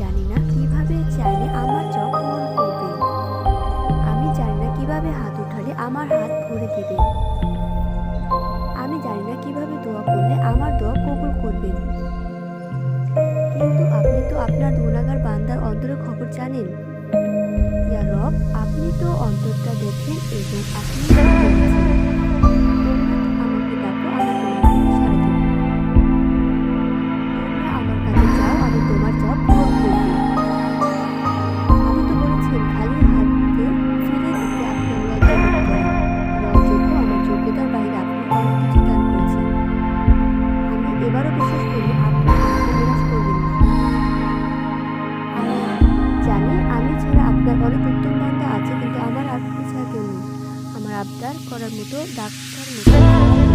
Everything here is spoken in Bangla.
জানি না কীভাবে চাইলে আমার চোখ মন করবে। আমি জানি না কীভাবে হাত উঠালে আমার হাত ভরে দিবে। আমি জানি না কীভাবে দোয়া করলে আমার দোয়া কবুল করবেন কিন্তু আপনি তো আপনার গুণাগার বান্দার অন্তরের খবর জানেন। ইয়া রব, আপনি তো অন্তরটা দেখেন এবং আপনি ছাড়া প্রত্যেক আছে কিন্তু আমার আপনি ছাড়া আমার আবদার করার মতো ডাক্তার মতো